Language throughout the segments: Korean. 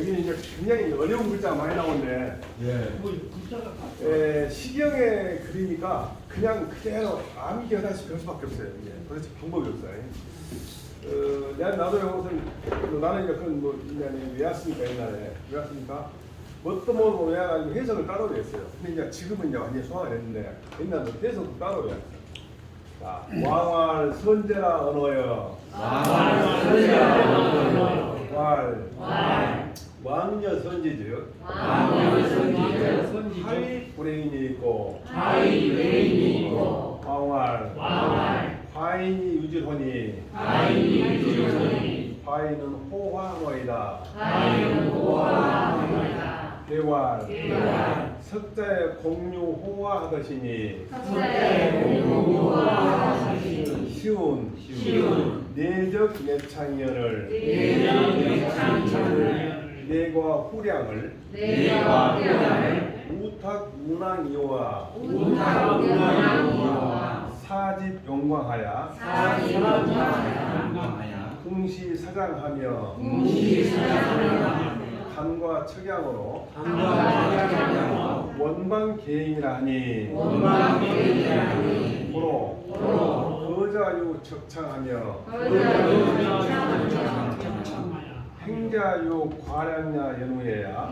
여기는 이제 굉장히 어려운 글자가 많이 나오는데 예. 에, 시경의 그리니까 그냥 그대로 암기 하나씩 할 수밖에 없어요. 이게. 도대체 방법이 없어요. 어, 내가 나도 이것은 뭐 나는 이제 그런 뭐 인간이 외웠으니까 옛날에 외웠으니까 어떤 뭐 외워가지고 해석을 따로 외웠어요. 근데 이제 지금은 이제 완전히 소화가 됐는데 옛날에 해석도 따로 외웠어요. 자, 왕활 선제라 언어여 왕활 선제라 언어여. 왈 왕녀 선지즉 왕녀 선지즉 하위 불행인이 있고 하위 외인이 있고 왕활 왕활 화인이 유질하니 하인이 유지하니 화인은 호황어이다. 하인은 호화하나이다. 대활 대활 석자의 공유 호화하듯이니 석자의 공유 호화하시니 쉬운 쉬운 내적 예창연을 내적 예창천을 내과 후량을 내가 회화를 우탁 문왕이와 우탁문화이와 사집 용광하야 사지원하야 궁시 사장하며 공시사장하며 간과 척양으로 강과하며 원방 계행이라 하니 원망계이라니 고로 고로 거자유 적창하며 행자유 과량야 연우예야.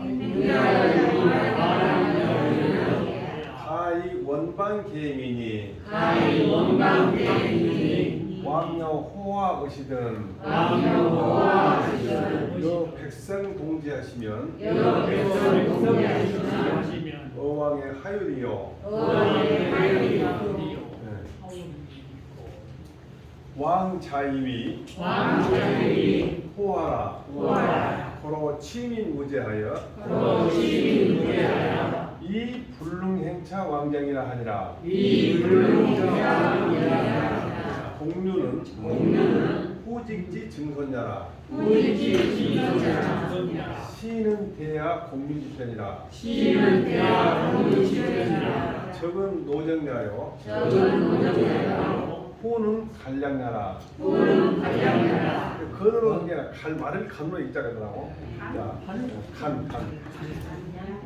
하이 원방계행이니. 하이 원망계이니 왕여 호화 의시든. 왕여호화하시는 여 백성 동지하시면. 여러 백성 동지하시면 어왕의 하율이요. 하율이요 네. 왕자이위. 왕자들이 호하라. 호하라. 고로 치민 무제하여. 고로 시민무대하여. 이 불능행차 왕정이라 하니라. 이 불능자입니다 공류는 공유는 후직지 증손자라. 우리지 지도자 시는 대야 공민지편이라. 시는 대학 공유지편이라. 적은 노정자요. 적은 노정자요. 후는 간량나라. 후는 발량나라 건으로 한게 아니라 갈 말을 간으로 읽자거더라고. 간, 간.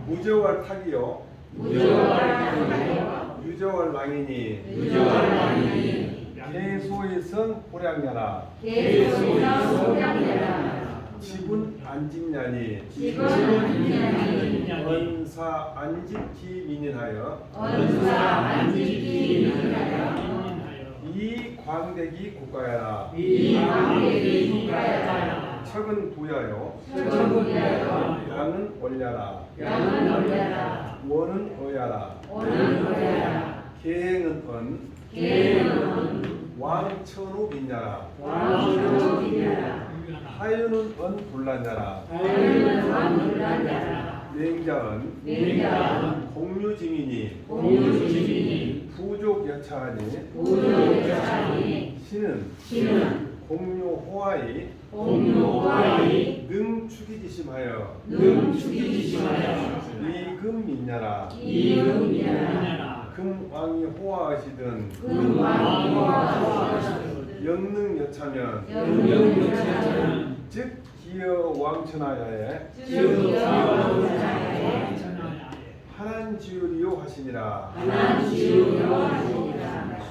무저월 타기요. 무조활하여 유저월 망이니. 무조활하니 개소의선 호량야라. 계속이나 소량나라 지분 안집냐니. 지금 인연이 원사 안집기 민인하여 원사 안지기 이 광대기 국가야라. 이 관계의 국가야 척은 부여요 철저하여. 양은 올려라. 양은 올려라. 원은 어야라. 오는 거야 계행은 언 계획은 왕천우 민야라. 왕으로 비냐라. 하유는 언 불란야라. 하유는 왕불란자라. 냉자은 내가 공유지민이 공유지민이 부족 여차하니 우주여자니 신은 신은 공유호하이 공유와의 능 추기지심하여 능 죽이지마야 이금 민야라. 이음이야 금왕이 호화하시든 금왕과 영능 여차면 영영여자는 즉 기여 왕천하야에 지우여자의 하 난 지으리요 하시니라. 하나지우여 하시니라.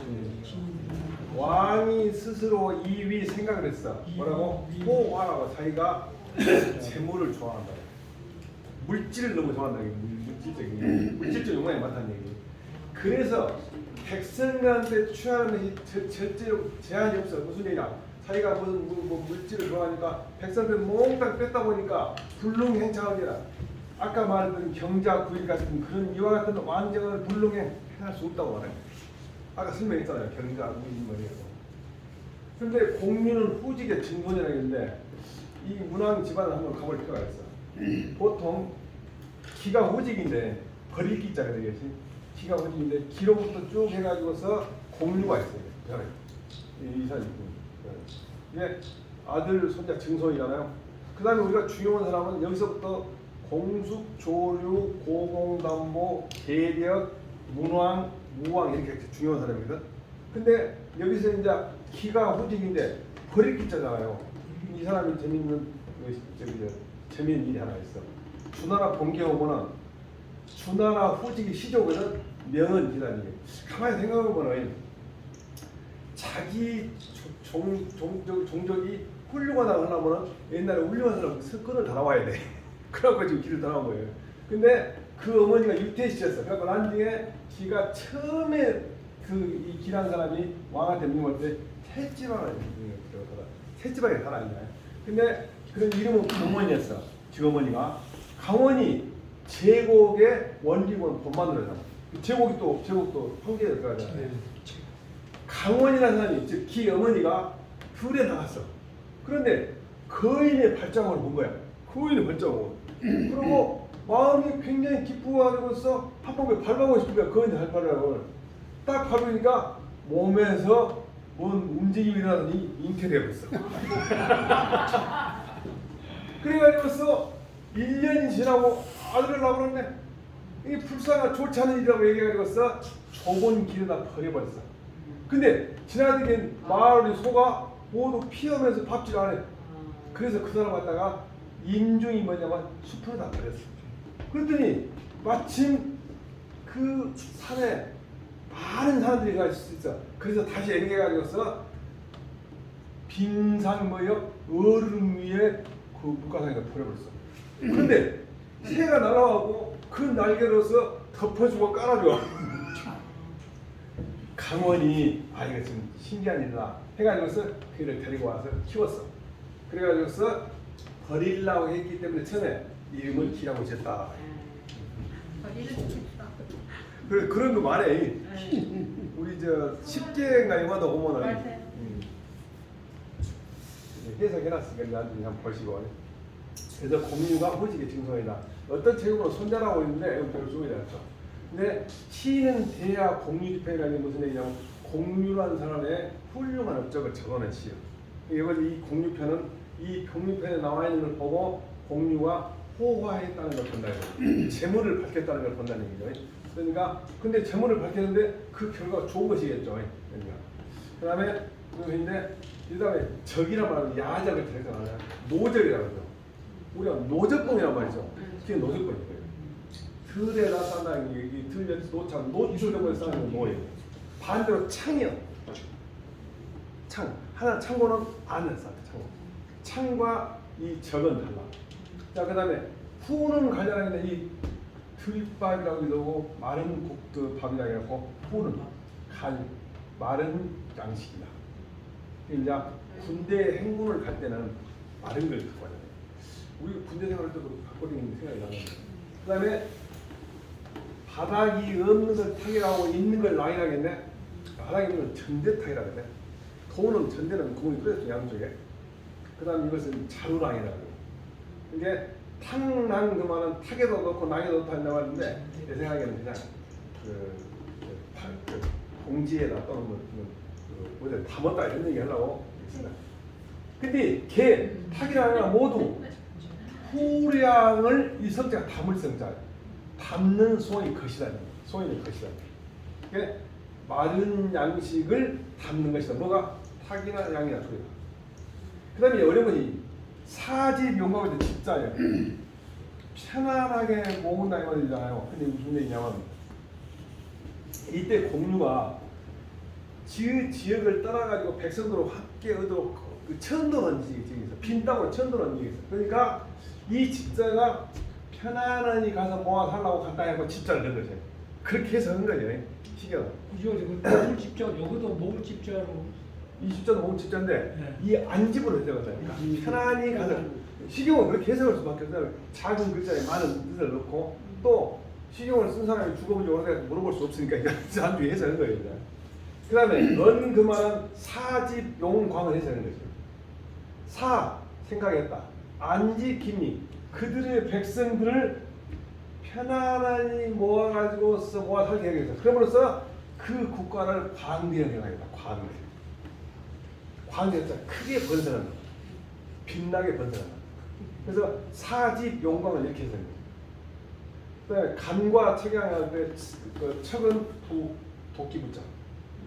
왕이 스스로 이 위 생각을 했어. 뭐라고? 호화라고. 자기가 재물을 좋아한다. 물질을 너무 좋아한다. 물- 물질적인 물질적 욕망이 많다는 얘기. 그래서 백성들한테 취하는 것이 절- 절대로 제한이 없어. 무슨 얘기냐? 자기가 무슨 뭐, 뭐 물질을 좋아하니까 백성들 몽땅 뺐다 보니까 불능행차하니라 아까 말했던 경자 구일 같은 그런 이와 같은 완전한 불능행 행할 수 없다고 말해요. 아까 설명했잖아요. 경자 구일 뭐이고 근데 공유는 후직의 증손이라는 건데 이 문왕 집안을 한번 가볼 필요가 있어 보통 기가 후직인데 버릴 기자가 되겠지? 기가 후직인데 기로부터 쭉 해가지고서 공유가 있어요. 별에 이 이사 있고 이게 아들 손자 증손이잖아요. 그 다음에 우리가 중요한 사람은 여기서부터 공숙, 조류, 고공담보, 계력, 문왕, 무왕 이렇게 중요한 사람이거든 근데 여기서 이제 기가 후직인데 버릴 기자잖아요 이 사람이 재밌는 그 저기 저 재미있는 일이 하나 있어. 주나라 본계 오면은 주나라 후직이 시조거든 명은 기다리게. 가만히 생각해보면 자기 종, 종, 종, 종족이 훌륭하다 하려면은 옛날에 훌륭한 사람 습관을 달아와야 돼. 그래갖고 지금 길을 달아온 거예요. 근데 그 어머니가 유태씨였어. 그래갖고 나중에 지가 처음에 그 이 길한 사람이 왕한테 물어볼 때 셋지방을 들어가다. 셋지방에 살아있냐. 근데 그런 이름은 강원이었어. 지어머니가 강원이 제국의 원리원 본마누라잖아. 제국이 또 제국도 황제에 들어가잖아. 네. 강원이라는 사람이 즉 기 어머니가 둘에 나갔어. 그런데 거인의 발장을 본 거야. 거인의 발장을. 그리고 마음이 굉장히 기쁘가지고서 한 번에 밟아보고 싶은 거야. 거인의 발발을. 딱 밟으니까 몸에서 뭔 움직임이 일어나더니 잉태되어버렸어. 그래가지고서 1년이 지나고 아들을 낳으랬네. 이게 불쌍한 좋지 않은 일이라고 얘기해가지고서 좁은 길에다 버려버렸어. 근데 지나가던 마을의 소가 모두 피하면서 밥질 안 해. 그래서 그 사람 갖다가 임종이 뭐냐면 숲으로 다 버렸어. 그랬더니 마침 그 산에 많은 사람들이 가 있어. 그래서 다시 앵겨가지고서 빙상 뭐요 얼음 위에 그 물가상에다 버려버렸어. 그런데 새가 날아가고 그 날개로서 덮어주고 깔아줘. 강원이 아 이거 좀 신기한 일이다 해가지고서 그를 데리고 와서 키웠어. 그래가지고서 버리려고 했기 때문에 처음에 이름을 기라고 지었다. 그래 그런 거 말해. 우리 저 10개인가 영화도 보면은 맞아요. 음, 해석해놨으니까 나중에 한번 보시고 그래서 공유가 호직의 증성이다. 어떤 책으로 손자라고 있는데 이거 별로 좋아하지 않죠. 근데 시는 대야 공유 집행이라는 게 무슨 얘기냐면 공유라는 사람의 훌륭한 업적을 적어낸 시요. 이걸 이 공유편은 이 공유편에 나와 있는 걸 보고 공유가 호화했다는 걸 본다는 거예요. 재물을 밝혔다는 걸 본다는 얘기죠. 그러니까 근데 재물을 밝혔는데 그 결과가 좋은 것이겠죠. 그러니까 그 다음에 그인데 그다음에 적이란 말은 야적을 대해서는 노적이라고 하죠. 우리가 노적공이란 말이죠. 그게 노적공이에요. 들에다 쌓는 게 들에서 노창 노출적으로 쌓는 건 뭐예요? 반대로 창이요. 창 하나 창고는 안에 쌓다 창고. 창과 이 적은 달라. 자 그 다음에 후는 관련하는데 이 들밥이라고 하고 마른 국도 밥이라고 해갖고 후는 간 마른 양식이다. 이제 군대 행군을 갈 때는 마른 걸 갖고 와야 돼. 우리 군대 생활할 때도 갖고 다니는 생각이 나는데. 그 다음에 바닥이 없는 걸 탁이라고 있는 걸 랑이라겠네. 바닥이 있는 건 전대탁이라고 해. 도는 전대는 공이 끓였죠 양쪽에. 그 다음 이것은 자루랑이라고. 이게 탕랑 그 말은 탁에도 넣고 낭에도 넣고 한다고 하는데 내 생각에는 그냥 그, 그, 파- 그 봉지에다 또는 뭐, 뭐, 그 뭐지 담았다 이런 얘기 하려고 생각. 근데 개 탁이라는 건 모두 후량을 이 성자가 담을 성자 담는 소원이 것이다 소원이 것이다 이게 마른 양식을 담는 것이다. 뭐가? 탁이나 양이나 소리다 그 다음에 어려운 것이 사집 용감할 때 집자예요. 편안하게 모은다 이 말이잖아요. 근데 무슨 얘기냐면 이때 공유가 지 지역을 떠나가지고 백성들로 함께 얻어 그 천도는 지역이 있어 빈 땅으로 천도는 있어 그러니까 이 집자가 편안하니 가서 모아 살라고 간다 해고 집자를 넣은 거죠 그렇게 해서 한 거죠 시계가 그죠? 먹을 집자, 여기도 먹을 집자로. 이 집자는 몸 집자인데 네. 이 안집으로 해석한다니까 음. 편안히 가서 시경은 그렇게 해석할 수밖에 없어요. 작은 글자에 많은 뜻을 넣고 또 시경을 쓴 사람이 죽어본 지 오래돼서 물어볼 수 없으니까 이제 안주에 해석한 거예요 이제. 그 다음에 넌 그만은 사집 용광을 해석하는 거죠. 사 생각했다. 안지 김이 그들의 백성들을 편안하니 모아가지고서 모아 살게 하겠다. 그러므로써 그 국가를 광대하게 하겠다. 광대 광대자 크게 번성한다. 빛나게 번성한다. 그래서 사집 용광을 이렇게 해서 그다음에 간과 척양할 때그 척은 두 도끼 붙자.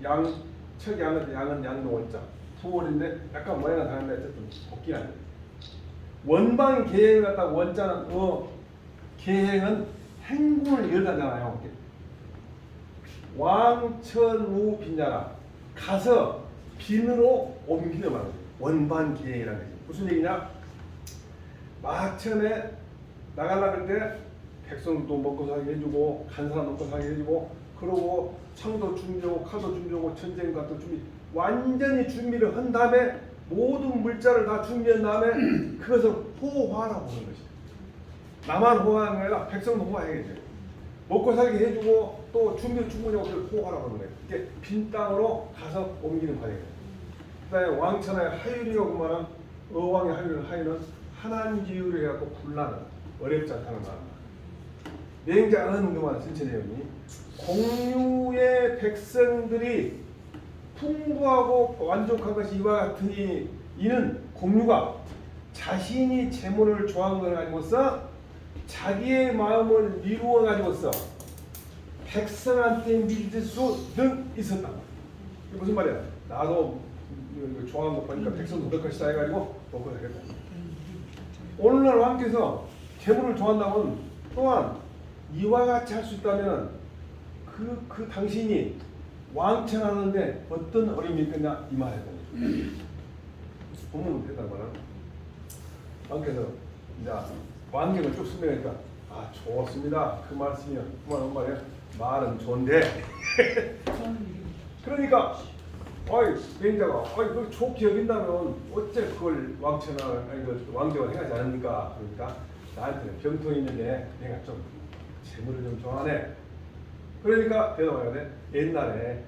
양 척양은 양은 양동원자. 두월인데 약간 모양은 다른데 어쨌든 아니에요. 원방 계행을 갖다 원자는 어 계행은 행군을 이어다잖아요. 왕천우 빈자라 가서 빈으로 옮기는 말이에요. 원반 계행이라는 거지. 무슨 얘기냐? 막 처음에 나가려고 할때 백성도 먹고 살게 해주고 간 사람 먹고 살게 해주고 그러고 창도 준비하고 칼도 준비하고 전쟁 같은 준비 완전히 준비를 한 다음에 모든 물자를 다 준비한 다음에 그것을 호화라고 하는 것이 나만 호화하는 게 아니라 백성도 호화해야지 먹고 살게 해주고 또 준비 충분히 하고 그걸 호화라고 하는 거예요 이게 빈 땅으로 가서 옮기는 과정이에요 그다음에 왕천하의 하율이라고 말하는 어왕의 하율 하율은 하나님지유를 해갖고 굴라는 어렵지 않다는 말입니다. 냉장은 그만 전체 내용이 공유의 백성들이 풍부하고 완족한 것이 이와 같으니 이는 공유가 자신이 재물을 좋아하는 걸 가지고서 자기의 마음을 이루어 가지고서 백성한테 믿을 수는 있었다. 이게 무슨 말이야? 나도 이거 보니까 백성도 그럴 것이다 해가지고 먹고 살겠다. 오늘날 왕께서 재물을 좋아한다면 또한 이와 같이 할 수 있다면 그, 그 당신이 왕천하는데 어떤 어려움이 있겠냐 이. 본문은 됐단 말이야. 왕께서 이제 왕경을 쭉 설명하니까 아 좋습니다. 그 말씀이요. 그만 말이야. 말은 좋은데 그러니까 어이 매니저가 어이 그걸 좋게 여긴다면 어째 그걸 왕천하 아니 그 왕정을 행하지 않습니까? 그러니까 나한테는 병통이 있는데 내가 좀 재물을 좀 좋아하네. 그러니까 대답해야 돼. 옛날에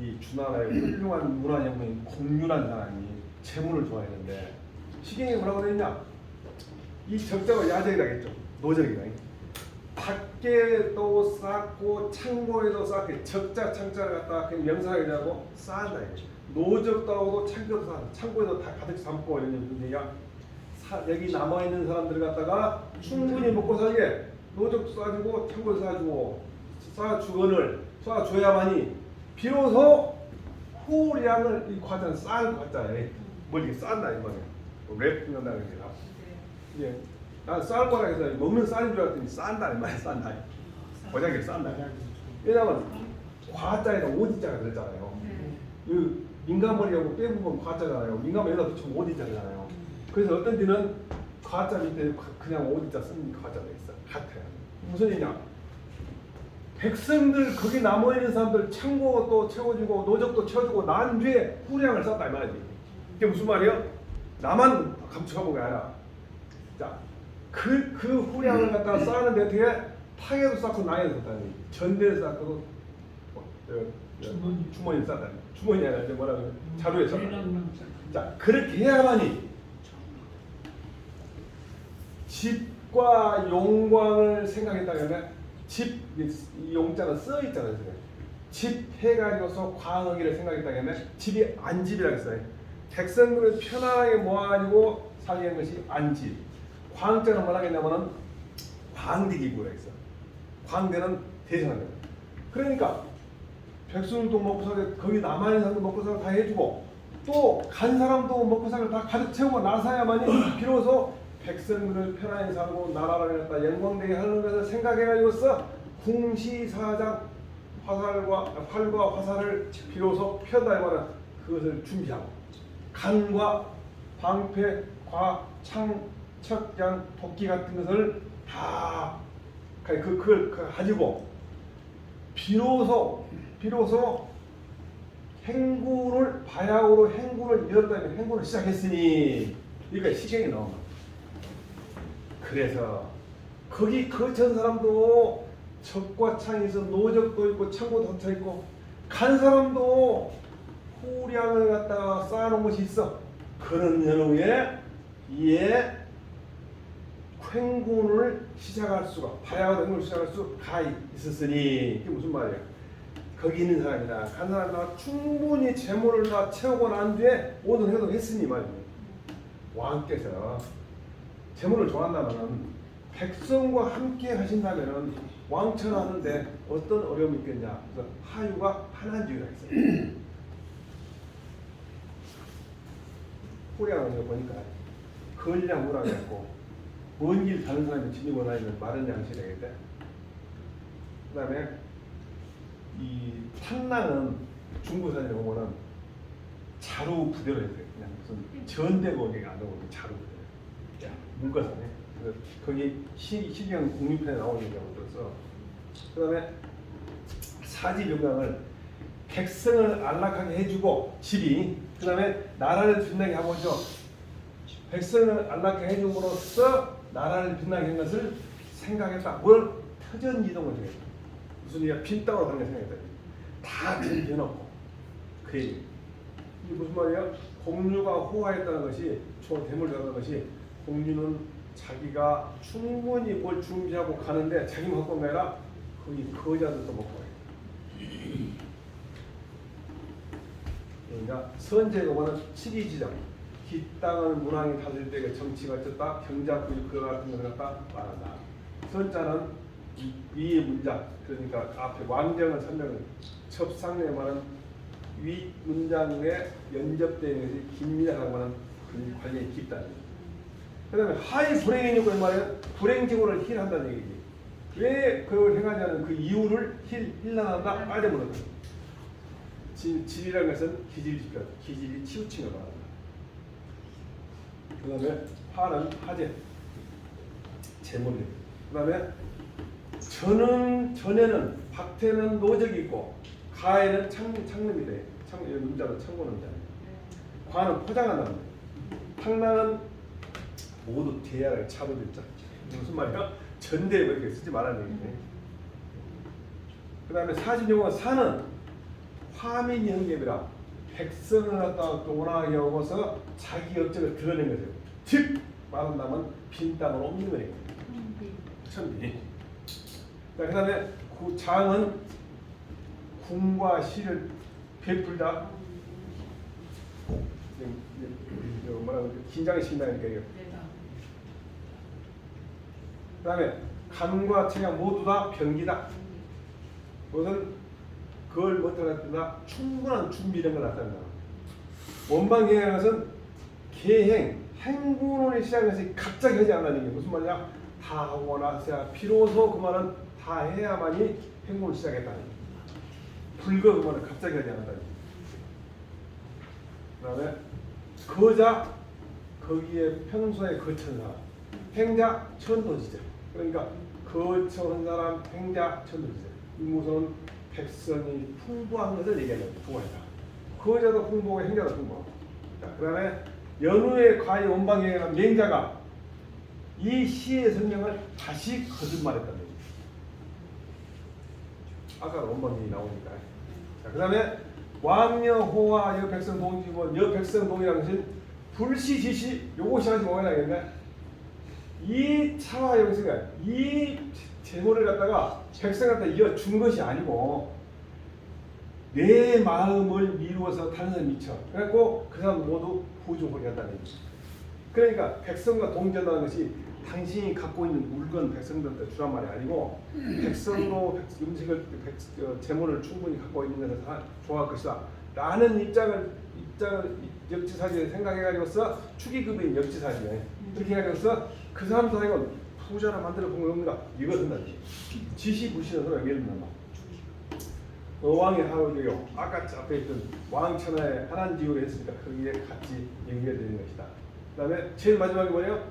이 주나라의 훌륭한 문화연맹인 공유란 사람이 재물을 좋아했는데 시경이 뭐라고 그랬냐? 이 적자가 야적이라겠죠. 노적이다. 밖에도 쌓고 창고에도 쌓고 적자 창자를 갖다가 그 명사하고 쌓는다 이거죠. 하고 창고도 창고에도 다 가득 담고 이런 얘기야. 사, 여기 남아 있는 사람들 갖다가 충분히 먹고 살게 노적도 쌓아주고 창고도 쌓아주고 쌓아주건을 쌓아줘야만이 비로소 후량을 이 과자는 쌓을 과자에 뭘 이렇게 쌓는다 이 말이야. 랩 한다는 게 다. 예. 난 쌀 거라 해서 먹는 쌀인 줄 알았더니 싼다 이 말이야 싼다. 고작에 싼다. 왜냐면 과자에다 오디자가 들었잖아요. 이 민간머리하고 빼부분 과자잖아요. 민간머리 여기다 붙이면 오디자잖아요. 그래서 어떤 데는 과자 밑에 그냥 오디자 쓴 과자가 있어 같아요. 무슨 얘기냐? 백성들 거기 남아 있는 사람들 창고도 채워주고 노적도 채워주고 난 뒤에 후량을 쌓다 이 말이지. 이게 무슨 말이야? 나만 감축하고 게 아니라 자, 그, 그 후량을 갖다가 쌓는데 어떻게 탁에도 쌓고 나에도 쌓다니 전대에 쌓고 어, 저, 저, 주머니. 주머니에 쌓다니 주머니 아니라 이제 뭐라 그래 자루에 쌓다니 대랑남 자 그렇게 해야만이 집과 용광을 생각했다면 집, 이 용자는 써 있잖아요. 지금. 집 해가지고서 광어기를 생각했다면 집이 안집이라 했어요. 백성들을 편안하게 모아가지고 살게 한 것이 안집. 광자는 뭐라 했냐면은 광대기구라 했어. 광대는 거예요. 그러니까 백성들도 먹고 살게 거기 남아있는 사람도 먹고 살게 다 해주고 또 간 사람도 먹고 살게 다 가득 채우고 나서야만이 비로소 백성들을 편안히 살고 나라를 갖다 영광되게 하는 것을 생각해가지고서 궁시사장 화살과 활과 화살을 비로소 펴다 말은 그것을 준비하고 간과 방패, 과, 창, 척양, 도끼 같은 것을 다 그, 그걸 가지고 비로소 비로소 행군을 바야흐로 행군을 이뤘다면 행군을 시작했으니 그러니까 시경이 나온. 그래서 거기 거천 사람도 적과 있어 노적도 있고 창고도 닫혀 있고 간 사람도 후량을 갖다가 쌓아놓은 것이 있어. 그런 연후에 이에 횡군을 시작할 수가 바야흐로 행군을 시작할 수가 있었으니 이게 무슨 말이야? 거기 있는 사람이다. 간 사람이다. 충분히 재물을 다 채우고 난 뒤에 모든 행동을 했으니 말이야. 왕께서 재물을 좋아한다면 백성과 함께 하신다면 왕천하는데 어떤 어려움이 있겠냐? 그래서 하유가 하나주의가 있어요. 호량을 보니까 걸량 문화겠고 먼길 가는 사람이 지니고 다니는 마른 양식이 되겠다. 그 다음에 이 탕랑은 중국산에 오면은 자루 부대로 해야 돼. 그냥 무슨 전대거기가 안 오고 자루 부대. 야 문과산에. 그래서 거기 시, 시경 국립편에 나오는 경우 들어서 그다음에 사지병강을 백성을 안락하게 해주고 집이 그 다음에 나라를 빛나게 하고죠. 백성을 안락하게 해줌으로써 나라를 빛나게 한 것을 생각했다. 뭘 터전 이동을 해야 무슨 얘기야 빈 땅으로 가는 걸 생각했다. 다 준비해놓고 그 얘기. 이게 무슨 말이야? 공유가 호화했다는 것이 초 대물다는 것이 공유는 자기가 충분히 뭘 준비하고 가는데 갖고 온게 아니라 거기 거자들도 먹고 가요. 그러니까 선제고는 치기지정 기 땅을 문왕이 다스릴 때 정치가 어쨌다 경자부의 그 같은 것을 갖다 말한다. 선자는 이 위의 문장 그러니까 앞에 왕정을 설명을 첩상에 말하는 위 문장에 연접되는 것이 깁니다라고 하는 그 관련이 깊다는 얘기. 그다음에 하의 요구의 말은 불행지구를 힐한다는 얘기지. 왜 그걸 행하지 않은 그 이유를 힐 힐난한다 빠져버렸다. 질, 질이라는 것은 기질 지표, 기질이 치우침을 말한다. 그 다음에 화는 화재, 재물이. 그 다음에 전은 전에는 박태는 노적이 있고 가에는 창 창름이 돼. 창 문자로 창고 문자. 과는 포장한다는 거. 탕랑은 모두 대야를 차버렸자. 무슨 말이야? 전대에 그렇게 쓰지 말라는 얘기네. 그 다음에 사진용어 사는 화민이 형제비라 백성을 갖다가 동원하게 하고서 자기 업적을 드러낸 거죠. 즉 말한다면 빈 땅으로 옮긴 거예요. 천비. 자, 그다음에 그 장은 궁과 시를 베풀다. 지금 이제 뭐라고 그러지? 긴장이 신다니까 이거. 그다음에 감과 체가 모두 다 병기다. 그것은 그걸 못하겠다 충분한 준비된 걸 나타낸다. 원방계획이라는 것은 계행, 행군을 것이 갑자기 하지 않는 게 무슨 말이야? 다 하고 나서야 비로소 그 말은 다 해야만이 행군을 시작했다는 얘기. 불거 그 말은 갑자기 하지 않는다는 얘기. 그 다음에 거자 거기에 평소에 거쳐는 사람 행자 천도지자 그러니까 거쳐한 사람 행자 천도지자 이 무슨 백성이 풍부한 것을 얘기하는 풍부하다 거자도 풍부하고 행자도 풍부하고. 자, 그 다음에 연후의 과의 원방에 관 맹자가 이 시의 성경을 다시 거듭말했다는 얘기죠 아까 원방이 나오니까. 자, 그 다음에 왕여호와 여백성 동지고 여백성 동이라는 것은 불시시시 요것이 하지 뭐냐겠네 이 차와 영생가 이 재물을 갖다가 백성한테 이어 준 것이 아니고 내 마음을 미루어서 다른 사람 미쳐. 그래갖고 그 사람 모두 부족하게 한다는 얘기죠 그러니까 백성과 동전하는 것이 당신이 갖고 있는 물건 백성들한테 주란 말이 아니고 백성으로 백- 음식을 백, 어, 재물을 충분히 갖고 있는 것을 다 좋아할 것이다 라는 입장을 입장을 역지사지에 생각해가지고서 축의급인 역지사지에. 그렇게 해가지고서 그 사람 사이가 부자라 만들어 본 겁니다 이거. 지시부시는 소리가 예를 들면 어왕의 하루요. 아까 앞에 있던 왕천하에 한한지우를 했으니까 거기에 같이 연결되는 것이다. 그 다음에 제일 마지막에 뭐예요?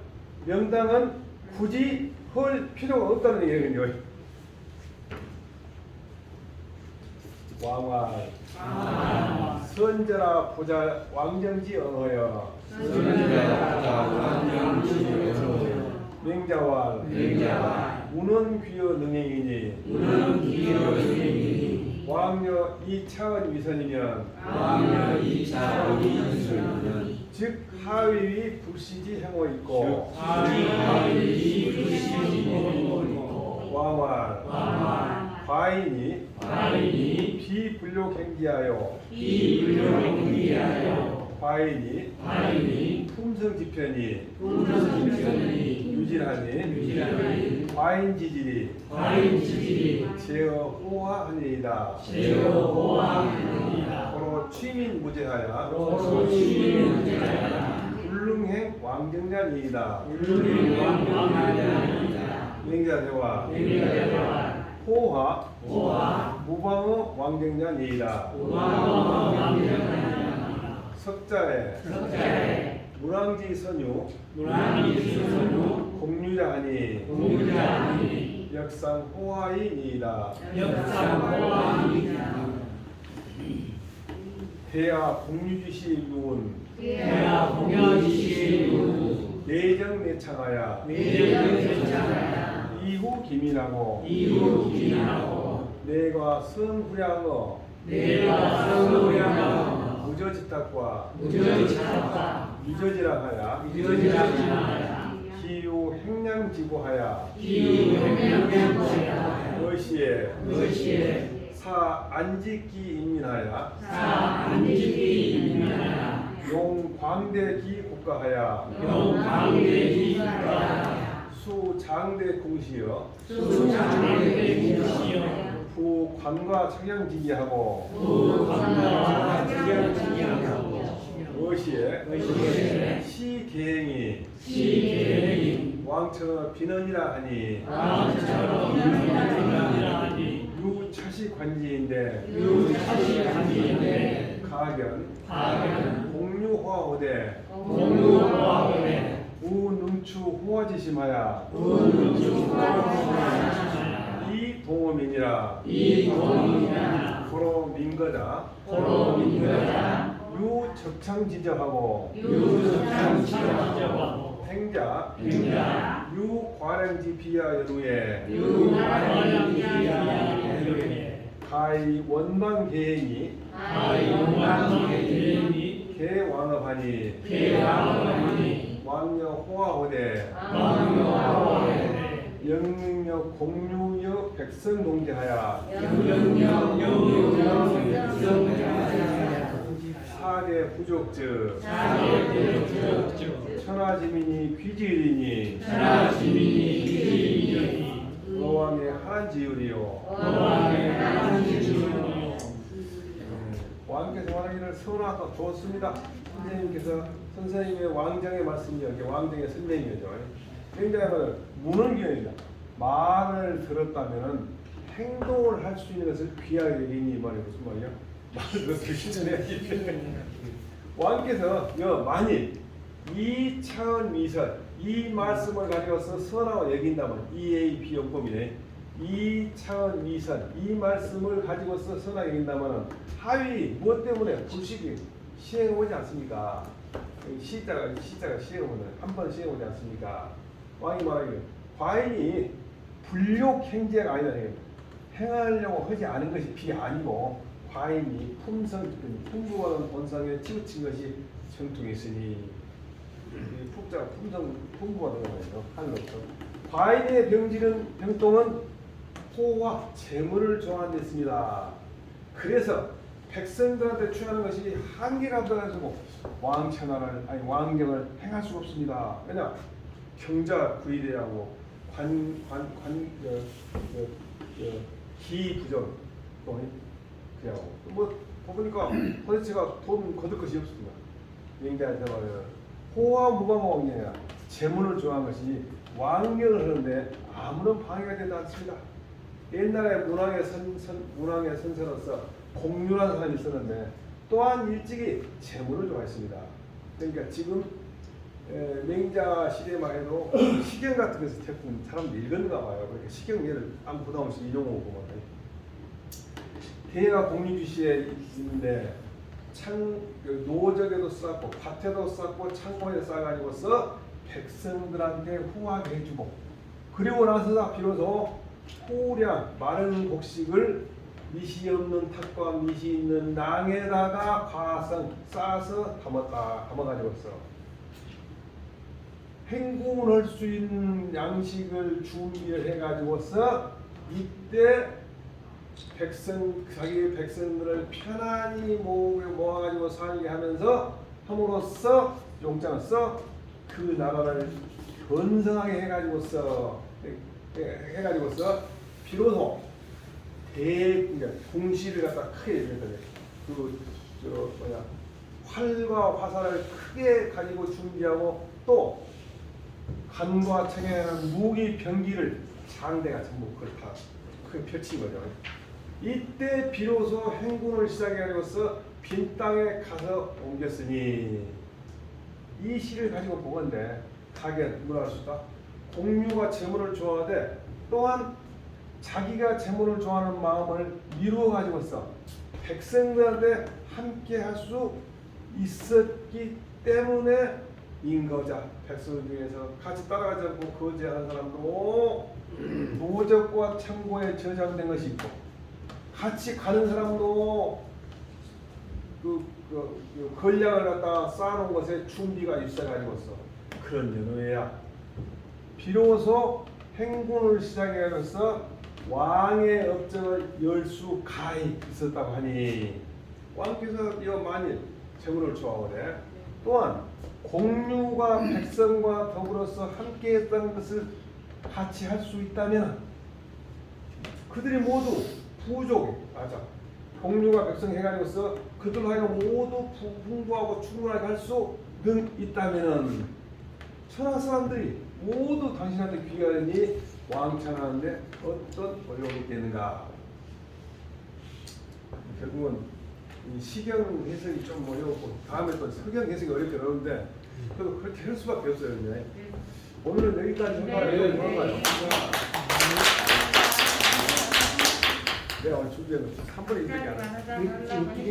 명당은 굳이 헐 필요가 없다는 얘기거든요. 왕활 선자라 보자 왕정지 언어여 맹자왈 우는 귀여 능행이니 왕여 이차원 위선이면 즉 하위 불시지 행어 있고 왕활 과인이 비불욕행기하여 과인이 품성지편이 유질하니 과인 지질이 제어 호화하니이다 서로 취민 무제하야 불능해 용행 왕정자니이다. 우리 왕왕하나이다. 맹자대와 우리가 호화 오와 무방어 왕정자니이다. 왕왕왕왕하나이다. 석자에 석자에 문왕지 선유 문화니 수선우 공유자하니. 공유자니. 역상 호화이니이다. 역사호왕이다. 대하 공유지시 유운 대하 공연시유 내정 내창하야. 내정전차야. 이후 기민하고. 이후 기하고. 내가 선후량어. 내가 서울양하고 무저지탁과. 무저지차가 유저지라 하야 유저지라 하야 기후 행량지고하야 기후 행량양보야 의시에. 무시에. 사 안지기 인민하야 사 안지기 인민하야 용 광대기 국가하야 용광대기 국가야 수 장대 공시여. 수장대기 공시여. 부 관과 청양지기하고. 부관과 지경지경하고 의시에? 의시에? 시계행이. 시계인 왕처 비넌이라 하니. 왕처럼 인민이라 하니. 유차시 관지인데. 유사시간인데. 가견. 가견. 공유화호대. 공유화원에 우능추 호화지심하야. 우주화원에 이 동어민이라. 이 동이나 고로 민거다. 고로 민거다 유적창지적하고 유적창지적하고 행자 행자 유과량지 비하 연후에 유관이야 가히 원방 계행이 아이용왕의 대인이 개왕업하니 개왕하니 왕녀 호화호대 왕묘하원에 영능력 공유여 백성 동제하야 영영영 영영영성하야 사대 부족즉 천하지민이 귀지일이니 천하시민이 기지이니 여왕의 한지율이요 왕의 한지주요 왕께서 말하기를 선하다 좋습니다. 선생님께서 선생님의 왕정의 말씀이 여기 왕정의 선생님이죠. 굉장히 그 무능경입니다. 말을 들었다면 행동을 할 수 있는 것을 귀하게 여기니 이 말이 무슨 말이야? 왕께서 여 만일 이 차원 미설 이 말씀을 가지고서 선하고 여긴다면 EAP 용법이네. 이 차원 미선 이 말씀을 가지고서 선하게 여긴다면 하위 무엇 때문에 불식이 시행해 오지 않습니까? 시자가 시자가 시행해 오는 한번 시행해 오지 않습니까? 왕이 말하기를 과인이 불욕 행제가 아니다. 행하려고 하지 않은 것이 비 아니고 과인이 품성 풍부한 본성에 치우친 것이 이 풍자가 품성 풍부하다는 거예요. 하늘로부터 과인의 병지는 병동은 호와 재물을 좋아하는 데 있습니다. 그래서 백성들한테 취하는 것이 한계가 없어가지고 왕천하를 아니 왕경을 행할 수가 없습니다. 왜냐 경자 구이대하고 관관관 기부정 또 그냥 뭐 보니까 도대체가 돈 거둘 것이 없습니다. 명자한테 말하면 호화 무방 왕경이야 재물을 좋아하는 것이 왕경을 하는데 아무런 방해가 되지 않습니다. 옛날에 문왕의 선, 선 문왕의 선생으로서 공유라는 사람이 있었는데 또한 일찍이 재물을 좋아했습니다. 그러니까 지금 에, 맹자 시대만 해도 시경 같은 것을 태풍 사람들이 읽었나 봐요. 그러니까 시경 예를 아무 부담 없이 이용하고 대가 공유주시에 있는데 창그 노적에도 쌓고 밭에도 쌓고 창고에 쌓아가지고서 백성들한테 후하게 해주고 그리고 나서 비로소 호량 마른 곡식을 미시 없는 탁과 미시 있는 낭에다가 과성 싸서 담았다 담아가지고서 행궁을 할 수 있는 양식을 준비를 해가지고서 이때 백성 자기 백성들을 편안히 모아가지고 살게 하면서 함으로써 용장을 써그 나라를 번성하게 해가지고서 해가지고서 비로소 대 그러니까 공시를 갖다 크게 일으켰어요. 그저 뭐야 활과 화살을 크게 가지고 준비하고 또 간과 청해하는 무기 병기를 상대가 전부 그걸 다 크게 펼친 거죠. 이때 비로소 행군을 시작하려고서 빈 땅에 가서 옮겼으니. 이 시를 가지고 보건데 가겐 할수다? 공유가 재물을 좋아하되 또한 자기가 재물을 좋아하는 마음을 미루어 가지고서 백성들한테 함께 할 수 있었기 때문에 인거자 백성 중에서 같이 따라가지 않고 거제하는 사람도 노적과 창고에 저장된 것이 있고 같이 가는 사람도 그, 그, 그 걸량을 갖다 쌓아놓은 것에 준비가 있어가지고서 그런 연후에야 비로소 행군을 시작해서 왕의 업적을 열 수 가히 있었다고 하니 왕께서 이어 만일 재물을 좋아하오되 또한 공유가 백성과 더불어서 함께했다는 것을 같이 할 수 있다면 그들이 모두 부족 맞아 공유가 백성 해가지고서 그들로 하여금 모두 부- 풍부하고 충분하게 할수 있다면은 천하 사람들이 모두 당신한테 귀하니 왕창하는데 어떤 어려움이 있겠는가? 결국은 이 시경 해석이 좀 어려웠고 다음에 또 석경 해석이 어렵게 어려운데 그래도 그렇게 할 수밖에 없어요. 이제. 오늘은 여기까지 생각을 해볼까요? 내가 오늘 거 3분의 1밖에 안 해. 어떻게